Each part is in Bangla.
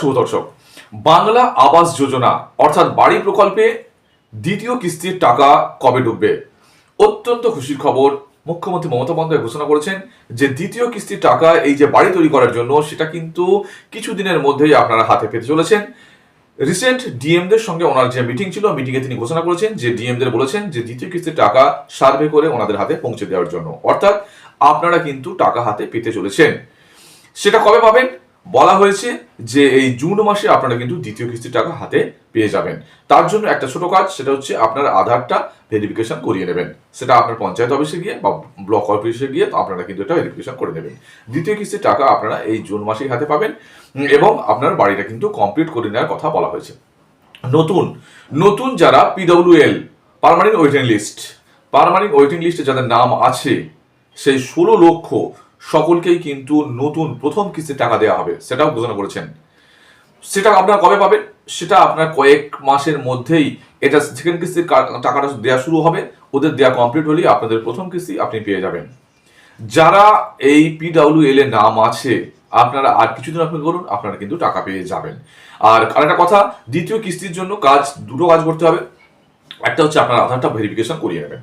শুভ দর্শক। বাংলা আবাস যোজনা, অর্থাৎ বাড়ি প্রকল্পে দ্বিতীয় কিস্তির টাকা কবে ঢুকবে অত্যন্ত খুশির খবর মুখ্যমন্ত্রী মমতা বন্দ্যোপাধ্যায় ঘোষণা করেছেন যে দ্বিতীয় কিস্তির টাকা এই যে বাড়ি তৈরি করার জন্য, সেটা কিন্তু কিছু দিনের মধ্যেই আপনারা হাতে পেতে চলেছেন। রিসেন্ট ডিএমদের সঙ্গে ওনার যে মিটিং ছিল, মিটিংয়ে তিনি ঘোষণা করেছেন যে ডিএমদের বলেছেন যে দ্বিতীয় কিস্তির টাকা সার্ভে করে ওনাদের হাতে পৌঁছে দেওয়ার জন্য। অর্থাৎ আপনারা কিন্তু টাকা হাতে পেতে চলেছেন। সেটা কবে পাবেন? বলা হয়েছে যে এই জুন মাসে আপনারা কিন্তু দ্বিতীয় কিস্তির টাকা হাতে পেয়ে যাবেন। তার জন্য একটা ছোট কাজ, সেটা হচ্ছে আপনার আধারটা ভেরিফিকেশন করিয়ে নেবেন। সেটা আপনার পঞ্চায়েত অফিসে গিয়ে বা ব্লক অফিসে গিয়ে তো আপনারা কিন্তু এটা ভেরিফিকেশন করে নেবেন। দ্বিতীয় কিস্তির টাকা আপনারা এই জুন মাসেই হাতে পাবেন এবং আপনার বাড়িটা কিন্তু কমপ্লিট করে নেওয়ার কথা বলা হয়েছে। নতুন নতুন যারা PWL permanent waiting list permanent waiting লিস্টে যাদের নাম আছে, সেই ষোলো লক্ষ সকলকেই কিন্তু নতুন প্রথম কিস্তির টাকা দেওয়া হবে, সেটাও ঘোষণা করেছেন। সেটা আপনারা কবে পাবেন? সেটা আপনার কয়েক মাসের মধ্যেই এটা সেকেন্ড কিস্তির টাকাটা দেওয়া শুরু হবে। ওদের দেওয়া কমপ্লিট হলেই আপনাদের প্রথম কিস্তি আপনি পেয়ে যাবেন। যারা এই পিডাব্লিউএল এর নাম আছে, আপনারা আর কিছুদিন আপনি করুন, আপনারা কিন্তু টাকা পেয়ে যাবেন। আর আরেকটা কথা, দ্বিতীয় কিস্তির জন্য কাজ, দুটো কাজ করতে হবে। একটা হচ্ছে আপনার আধারটা ভেরিফিকেশন করিয়ে নেবেন।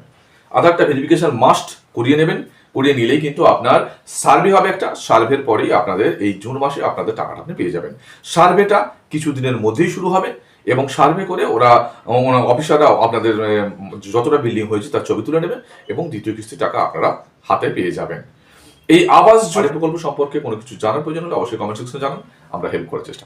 আধারটা ভেরিফিকেশন মাস্ট করিয়ে নেবেন। করিয়ে নিলেই কিন্তু আপনার সার্ভে হবে একটা। সার্ভের পরেই আপনাদের এই জুন মাসে আপনাদের টাকাটা আপনি পেয়ে যাবেন। সার্ভেটা কিছু দিনের মধ্যেই শুরু হবে এবং সার্ভে করে ওরা অফিসাররা আপনাদের যতটা বিল্ডিং হয়েছে তার ছবি তুলে নেবেন এবং দ্বিতীয় কিস্তির টাকা আপনারা হাতে পেয়ে যাবেন। এই আবাস জমি প্রকল্প সম্পর্কে কোনো কিছু জানার প্রয়োজন হলে অবশ্যই কমেন্ট সেকশনে জানান। আমরা হেল্প করার চেষ্টা